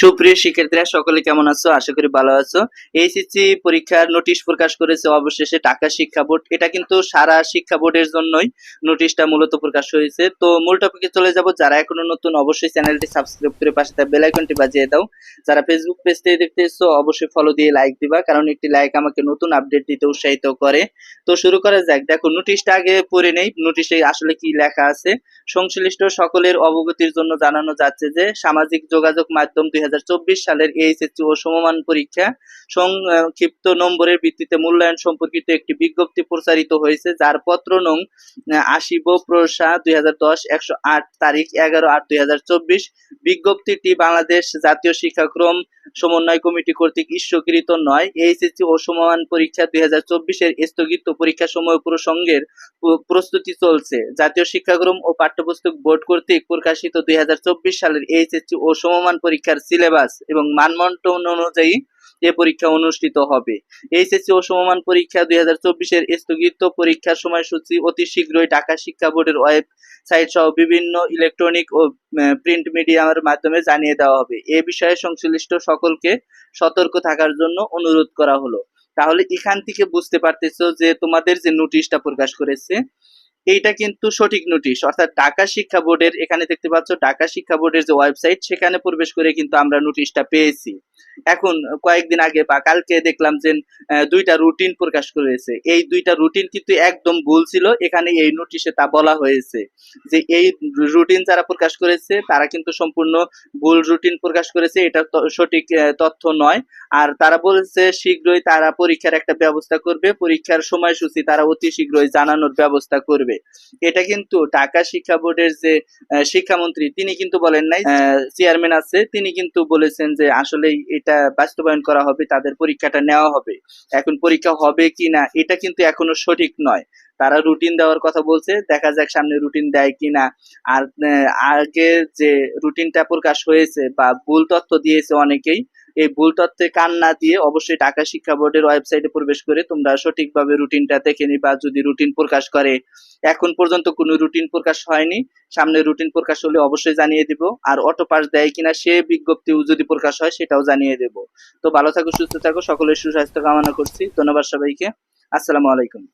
সুপ্রিয় শিক্ষার্থীরা, সকলে কেমন আছো? আশা করি ভালো আছো। এইচএসসি পরীক্ষার নোটিশ প্রকাশ করেছে, অবশেষে ঢাকা শিক্ষা বোর্ড। এটা কিন্তু সারা শিক্ষা বোর্ডের জন্যই নোটিশটা মূলত প্রকাশ হয়েছে। তো মূল টপিকে চলে যাব। যারা এখনও নতুন, অবশ্যই চ্যানেলটি সাবস্ক্রাইব করে পাশে থাকা বেল আইকনটি বাজিয়ে দাও। যারা ফেসবুক পেজ থেকে দেখতে এসছো অবশ্যই ফলো দিয়ে লাইক দিবা, কারণ একটি লাইক আমাকে নতুন আপডেট দিতে উৎসাহিত করে। তো শুরু করা যাক। দেখো নোটিশটা আগে পড়ে নেই। নোটিশে আসলে কি লেখা আছে? সংশ্লিষ্ট সকলের অবগতির জন্য জানানো যাচ্ছে যে, সামাজিক যোগাযোগ মাধ্যম দুই সালের এইচএসসি ও সমমান পরীক্ষা সংক্ষিপ্ত নম্বরের ভিত্তিতে মূল্যায়ন সম্পর্কিত একটি বিজ্ঞপ্তি প্রচারিত হয়েছে, যার পত্র নং আশি প্রসা দুই হাজার দশ, একশো আট, তারিখ এগারো আট দুই বিজ্ঞপ্তিটি বাংলাদেশ জাতীয় শিক্ষাক্রম সমন্বয় কমিটি কর্তৃক ইস্যকৃত নয়। এইচএসসি ও সমমান পরীক্ষা দুই হাজার চব্বিশের স্থগিত পরীক্ষা সময় প্রসঙ্গের প্রস্তুতি চলছে। জাতীয় শিক্ষাক্রম ও পাঠ্যপুস্তক বোর্ড কর্তৃক প্রকাশিত দুই হাজার চব্বিশ সালের এইচএসসি ও সমমান পরীক্ষার সিলেবাস এবং মানমন্ডন অনুযায়ী এ পরীক্ষা অনুষ্ঠিত হবে। এইচএসসি ও সমমান পরীক্ষা দুই হাজার চব্বিশের স্থগিত পরীক্ষার সময়সূচি অতি শীঘ্রই ঢাকা শিক্ষা বোর্ডের ওয়েবসাইট সহ বিভিন্ন ইলেকট্রনিক ও প্রিন্ট মিডিয়ার মাধ্যমে জানিয়ে দেওয়া হবে। এ বিষয়ে সংশ্লিষ্ট সকলকে সতর্ক থাকার জন্য অনুরোধ করা হলো। তাহলে এখান থেকে বুঝতে পারতেছো যে তোমাদের যে নোটিশটা প্রকাশ করেছে এইটা কিন্তু সঠিক নোটিশ অর্থাৎ ঢাকা শিক্ষা বোর্ডের, এখানে দেখতে পাচ্ছ ঢাকা শিক্ষা বোর্ডের যে ওয়েবসাইট সেখানে প্রবেশ করে কিন্তু আমরা নোটিশটা পেয়েছি। এখন কয়েকদিন আগে বা কালকে দেখলাম যে দুইটা রুটিন প্রকাশ করেছে। এই দুইটা রুটিন কিন্তু একদম ভুল ছিল। এখানে এই নোটিশে তা বলা হয়েছে যে, এই রুটিন যারা প্রকাশ করেছে, তারা কিন্তু সম্পূর্ণ ভুল রুটিন প্রকাশ করেছে। এটা সঠিক তথ্য নয়। আর তারা বলেছে, শীঘ্রই তারা পরীক্ষার একটা ব্যবস্থা করবে। পরীক্ষার সময়সূচি তারা অতি শীঘ্রই জানানোর ব্যবস্থা করবে। এটা কিন্তু ঢাকা শিক্ষা বোর্ডের যে শিক্ষামন্ত্রী, তিনি কিন্তু বলেন নাই চেয়ারম্যান আছে। তিনি কিন্তু বলেছেন যে আসলে এটা বাস্তবায়ন করা হবে, তাদের পরীক্ষাটা নেওয়া হবে। এখন পরীক্ষা হবে কি না এটা কিন্তু এখনও সঠিক নয়। তারা রুটিন দেওয়ার কথা বলছে, দেখা যাক সামনে রুটিন দেয় কিনা। আর আগে যে রুটিনটা প্রকাশ হয়েছে বা ভুল তথ্য দিয়েছে অনেকেই এই ভুল তথ্যে কান না দিয়ে অবশ্যই ঢাকা শিক্ষা বোর্ডের ওয়েবসাইটে প্রবেশ করে তোমরা সঠিকভাবে রুটিনটা দেখে নিবা যদি রুটিন প্রকাশ করে। এখন পর্যন্ত কোনো রুটিন প্রকাশ হয়নি। সামনে রুটিন প্রকাশ হলে অবশ্যই জানিয়ে দিব। আর অটো পাস দেয় কিনা সে বিজ্ঞপ্তিও যদি প্রকাশ হয় সেটাও জানিয়ে দেব। তো ভালো থাকো, সুস্থ থাকো, সকলের সুস্বাস্থ্য কামনা করছি। ধন্যবাদ সবাইকে। আসসালামু আলাইকুম।